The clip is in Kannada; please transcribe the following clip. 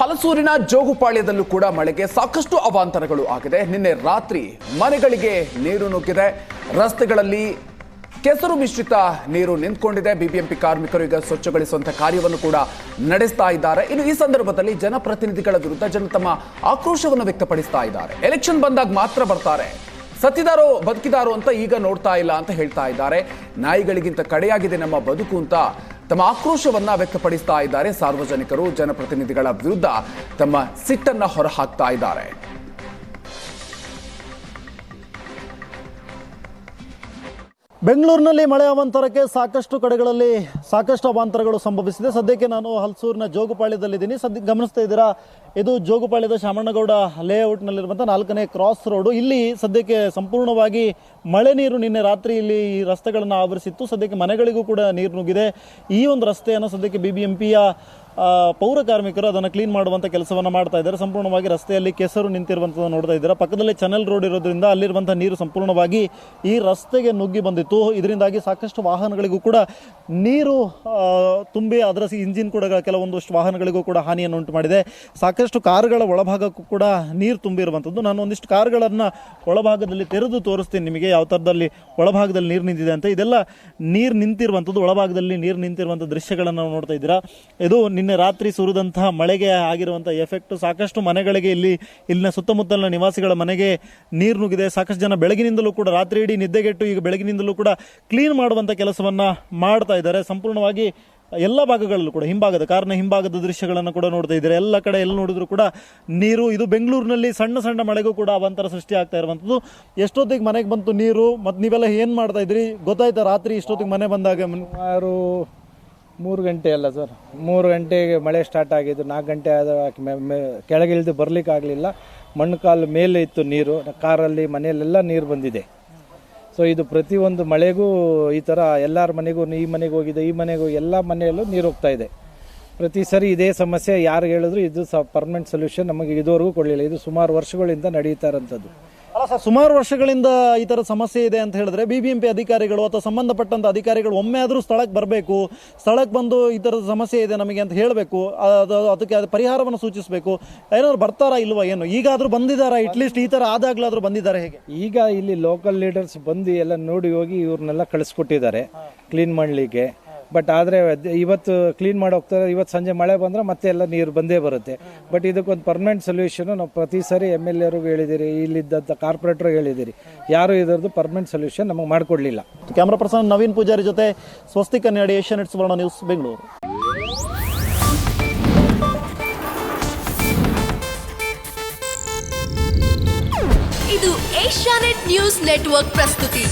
ಹಲಸೂರಿನ ಜೋಗುಪಾಳ್ಯದಲ್ಲೂ ಕೂಡ ಮಳೆಗೆ ಸಾಕಷ್ಟು ಅವಾಂತರಗಳು ಆಗಿದೆ. ನಿನ್ನೆ ರಾತ್ರಿ ಮನೆಗಳಿಗೆ ನೀರು ನುಗ್ಗಿದೆ. ರಸ್ತೆಗಳಲ್ಲಿ ಕೆಸರು ಮಿಶ್ರಿತ ನೀರು ನಿಂತ್ಕೊಂಡಿದೆ. ಬಿಬಿಎಂಪಿ ಕಾರ್ಮಿಕರು ಈಗ ಸ್ವಚ್ಛಗೊಳಿಸುವಂತಹ ಕಾರ್ಯವನ್ನು ಕೂಡ ನಡೆಸ್ತಾ ಇದ್ದಾರೆ. ಇನ್ನು ಈ ಸಂದರ್ಭದಲ್ಲಿ ಜನಪ್ರತಿನಿಧಿಗಳ ವಿರುದ್ಧ ಜನ ತಮ್ಮ ಆಕ್ರೋಶವನ್ನು ವ್ಯಕ್ತಪಡಿಸ್ತಾ ಇದ್ದಾರೆ. ಎಲೆಕ್ಷನ್ ಬಂದಾಗ ಮಾತ್ರ ಬರ್ತಾರೆ. ಸತ್ತಿದಾರೋ ಬದುಕಿದಾರೋ ಅಂತ ಈಗ ನೋಡ್ತಾ ಇಲ್ಲ ಅಂತ ಹೇಳ್ತಾ ಇದ್ದಾರೆ. ನಾಯಿಗಳಿಗಿಂತ ಕಡೆಯಾಗಿದೆ ನಮ್ಮ ಬದುಕು ಅಂತ ತಮ್ಮ ಆಕ್ರೋಶವನ್ನ ವ್ಯಕ್ತಪಡಿಸ್ತಾ ಇದ್ದಾರೆ ಸಾರ್ವಜನಿಕರು ಜನಪ್ರತಿನಿಧಿಗಳ ವಿರುದ್ಧ ತಮ್ಮ ಸಿಟ್ಟನ್ನ ಹೊರಹಾಕ್ತಾ ಇದ್ದಾರೆ. ಬೆಂಗಳೂರಿನಲ್ಲಿ ಮಳೆ ಅವಾಂತರಕ್ಕೆ ಸಾಕಷ್ಟು ಕಡೆಗಳಲ್ಲಿ ಸಾಕಷ್ಟು ಅವಾಂತರಗಳು ಸಂಭವಿಸಿದೆ. ಸದ್ಯಕ್ಕೆ ನಾನು ಹಲಸೂರಿನ ಜೋಗುಪಾಳ್ಯದಲ್ಲಿದ್ದೀನಿ. ಸದ್ಯ ಗಮನಿಸ್ತಾ ಇದ್ದೀರಾ? ಇದು ಜೋಗುಪಾಳ್ಯದ ಶಾಮಣ್ಣಗೌಡ ಲೇಔಟ್ನಲ್ಲಿರುವಂಥ ನಾಲ್ಕನೇ ಕ್ರಾಸ್ ರೋಡು ಇಲ್ಲಿ ಸದ್ಯಕ್ಕೆ ಸಂಪೂರ್ಣವಾಗಿ ಮಳೆ ನೀರು ನಿನ್ನೆ ರಾತ್ರಿ ಇಲ್ಲಿ ಈ ರಸ್ತೆಗಳನ್ನು ಆವರಿಸಿತ್ತು. ಸದ್ಯಕ್ಕೆ ಮನೆಗಳಿಗೂ ಕೂಡ ನೀರು ನುಗ್ಗಿದೆ. ಈ ಒಂದು ರಸ್ತೆಯನ್ನು ಸದ್ಯಕ್ಕೆ ಬಿ ಬಿ ಎಂ ಪಿಯ ಪೌರ ಕಾರ್ಮಿಕರು ಅದನ್ನು ಕ್ಲೀನ್ ಮಾಡುವಂಥ ಕೆಲಸವನ್ನು ಮಾಡ್ತಾ ಇದ್ದಾರೆ. ಸಂಪೂರ್ಣವಾಗಿ ರಸ್ತೆಯಲ್ಲಿ ಕೆಸರು ನಿಂತಿರುವಂಥದ್ದು ನೋಡ್ತಾ ಇದ್ದೀರಾ. ಪಕ್ಕದಲ್ಲಿ ಚಾನೆಲ್ ರೋಡ್ ಇರೋದ್ರಿಂದ ಅಲ್ಲಿರುವಂಥ ನೀರು ಸಂಪೂರ್ಣವಾಗಿ ಈ ರಸ್ತೆಗೆ ನುಗ್ಗಿ ಬಂದಿತ್ತು. ಇದರಿಂದಾಗಿ ಸಾಕಷ್ಟು ವಾಹನಗಳಿಗೂ ಕೂಡ ನೀರು ತುಂಬಿ ಅದರ ಇಂಜಿನ್ ಕೂಡ ಕೆಲವೊಂದಷ್ಟು ವಾಹನಗಳಿಗೂ ಕೂಡ ಹಾನಿಯನ್ನು ಉಂಟು ಮಾಡಿದೆ. ಸಾಕಷ್ಟು ಕಾರುಗಳ ಒಳಭಾಗಕ್ಕೂ ಕೂಡ ನೀರು ತುಂಬಿರುವಂಥದ್ದು ನಾನು ಒಂದಿಷ್ಟು ಕಾರುಗಳನ್ನು ಒಳಭಾಗದಲ್ಲಿ ತೆರೆದು ತೋರಿಸ್ತೀನಿ ನಿಮಗೆ. ಯಾವ ಥರದಲ್ಲಿ ಒಳಭಾಗದಲ್ಲಿ ನೀರು ನಿಂತಿದೆ ಅಂತ. ಇದೆಲ್ಲ ನೀರು ನಿಂತಿರುವಂಥದ್ದು ಒಳಭಾಗದಲ್ಲಿ ನೀರು ನಿಂತಿರುವಂಥ ದೃಶ್ಯಗಳನ್ನು ನೋಡ್ತಾ ಇದ್ದೀರಾ. ಇದು ನಿನ್ನೆ ರಾತ್ರಿ ಸುರಿದಂತಹ ಮಳೆಗೆ ಆಗಿರುವಂಥ ಎಫೆಕ್ಟ್ ಸಾಕಷ್ಟು ಮನೆಗಳಿಗೆ ಇಲ್ಲಿ, ಇಲ್ಲಿನ ಸುತ್ತಮುತ್ತಲಿನ ನಿವಾಸಿಗಳ ಮನೆಗೆ ನೀರು ನುಗ್ಗಿದೆ. ಸಾಕಷ್ಟು ಜನ ಬೆಳಗಿನಿಂದಲೂ ಕೂಡ ರಾತ್ರಿ ಇಡೀ ನಿದ್ದೆಗೆಟ್ಟು ಈಗ ಬೆಳಗಿನಿಂದಲೂ ಕೂಡ ಕ್ಲೀನ್ ಮಾಡುವಂಥ ಕೆಲಸವನ್ನು ಮಾಡ್ತಾ ಇದ್ದಾರೆ. ಸಂಪೂರ್ಣವಾಗಿ ಎಲ್ಲ ಭಾಗಗಳಲ್ಲೂ ಕೂಡ ಹಿಂಭಾಗದ, ಕಾರಣ ಹಿಂಭಾಗದ ದೃಶ್ಯಗಳನ್ನು ಕೂಡ ನೋಡ್ತಾ ಇದ್ದಾರೆ. ಎಲ್ಲ ಕಡೆ ಎಲ್ಲಿ ನೋಡಿದ್ರು ಕೂಡ ನೀರು, ಇದು ಬೆಂಗಳೂರಿನಲ್ಲಿ ಸಣ್ಣ ಸಣ್ಣ ಮಳೆಗೂ ಕೂಡ ಅವಂತರ ಸೃಷ್ಟಿ ಆಗ್ತಾ ಇರುವಂಥದ್ದು. ಎಷ್ಟೊತ್ತಿಗೆ ಮನೆಗೆ ಬಂತು ನೀರು? ಮತ್ತು ನೀವೆಲ್ಲ ಏನು ಮಾಡ್ತಾ ಇದ್ರಿ ಗೊತ್ತಾಯ್ತಾ ರಾತ್ರಿ ಇಷ್ಟೊತ್ತಿಗೆ ಮನೆ ಬಂದಾಗ? ಯಾರು ಮೂರು ಗಂಟೆ ಅಲ್ಲ ಸರ್. ಮೂರು ಗಂಟೆಗೆ ಮಳೆ ಸ್ಟಾರ್ಟ್ ಆಗಿದ್ದು ನಾಲ್ಕು ಗಂಟೆ ಆದ ಕೆಳಗಿಳಿದು ಬರ್ಲಿಕ್ಕೆ ಆಗಲಿಲ್ಲ. ಮಣ್ಣು ಕಾಲು ಮೇಲೆ ಇತ್ತು ನೀರು. ಕಾರಲ್ಲಿ ಮನೆಯಲ್ಲೆಲ್ಲ ನೀರು ಬಂದಿದೆ. ಸೊ ಇದು ಪ್ರತಿಯೊಂದು ಮಳೆಗೂ ಈ ಥರ ಎಲ್ಲರ ಮನೆಗೂ, ಈ ಮನೆಗೆ ಹೋಗಿದೆ, ಈ ಮನೆಗೂ ಎಲ್ಲ ಮನೆಯಲ್ಲೂ ನೀರು ಹೋಗ್ತಾ ಇದೆ. ಪ್ರತಿ ಸರಿ ಇದೇ ಸಮಸ್ಯೆ ಯಾರು ಹೇಳಿದ್ರು ಇದು ಸ ಪರ್ಮನೆಂಟ್ ಸೊಲ್ಯೂಷನ್ ನಮಗೆ ಇದುವರೆಗೂ ಕೊಡಲಿಲ್ಲ. ಇದು ಸುಮಾರು ವರ್ಷಗಳಿಂದ ನಡೀತಾ ಇರೋಂಥದ್ದು. ಅಲ್ಲ ಸರ್ ಸುಮಾರು ವರ್ಷಗಳಿಂದ ಈ ಥರ ಸಮಸ್ಯೆ ಇದೆ ಅಂತ ಹೇಳಿದ್ರೆ ಬಿ ಬಿ ಎಂ ಪಿ ಅಧಿಕಾರಿಗಳು ಅಥವಾ ಸಂಬಂಧಪಟ್ಟಂತ ಅಧಿಕಾರಿಗಳು ಒಮ್ಮೆ ಆದರೂ ಸ್ಥಳಕ್ಕೆ ಬರಬೇಕು ಸ್ಥಳಕ್ಕೆ ಬಂದು ಈ ಥರದ ಸಮಸ್ಯೆ ಇದೆ ನಮಗೆ ಅಂತ ಹೇಳಬೇಕು ಅದು ಅದಕ್ಕೆ ಅದು ಪರಿಹಾರವನ್ನು ಸೂಚಿಸಬೇಕು. ಏನಾದ್ರು ಬರ್ತಾರಾ ಇಲ್ವಾ ಏನು? ಈಗಾದರೂ ಬಂದಿದ್ದಾರಾ ಅಟ್ಲೀಸ್ಟ್ ಈ ಥರ ಆದಾಗ್ಲಾದ್ರೂ ಬಂದಿದ್ದಾರೆ ಹೇಗೆ? ಈಗ ಇಲ್ಲಿ ಲೋಕಲ್ ಲೀಡರ್ಸ್ ಬಂದು ಎಲ್ಲ ನೋಡಿ ಹೋಗಿ ಇವ್ರನ್ನೆಲ್ಲ ಕಳಿಸ್ಕೊಟ್ಟಿದ್ದಾರೆ ಕ್ಲೀನ್ ಮಾಡಲಿಕ್ಕೆ. ಬಟ್ ಆದರೆ ಇವತ್ತು ಕ್ಲೀನ್ ಮಾಡಿ ಹೋಗ್ತಾರೆ ಇವತ್ತು ಸಂಜೆ ಮಳೆ ಬಂದರೆ ಮತ್ತೆ ಎಲ್ಲ ನೀರು ಬಂದೇ ಬರುತ್ತೆ. ಬಟ್ ಇದಕ್ಕೊಂದು ಪರ್ಮನೆಂಟ್ ಸೊಲ್ಯೂಷನ್ ನಾವು ಪ್ರತಿ ಸಾರಿ ಎಂ ಎಲ್ ಎರಿಗೂ ಹೇಳಿದ್ದೀರಿ ಇಲ್ಲಿದ್ದಂಥ ಕಾರ್ಪೊರೇಟ್ರಿಗೆ ಹೇಳಿದ್ದೀರಿ ಯಾರು ಇದರದ್ದು ಪರ್ಮನೆಂಟ್ ಸೊಲ್ಯೂಷನ್ ನಮಗೆ ಮಾಡಿಕೊಡ್ಲಿಲ್ಲ. ಕ್ಯಾಮ್ರಾ ಪರ್ಸನ್ ನವೀನ್ ಪೂಜಾರಿ ಜೊತೆ Swasti Kannadi Asian nets Suvarna news Bengaluru. ಇದು ಏಷ್ಯಾನೆಟ್ ನ್ಯೂಸ್ ನೆಟ್ವರ್ಕ್ ಪ್ರಸ್ತುತಿ.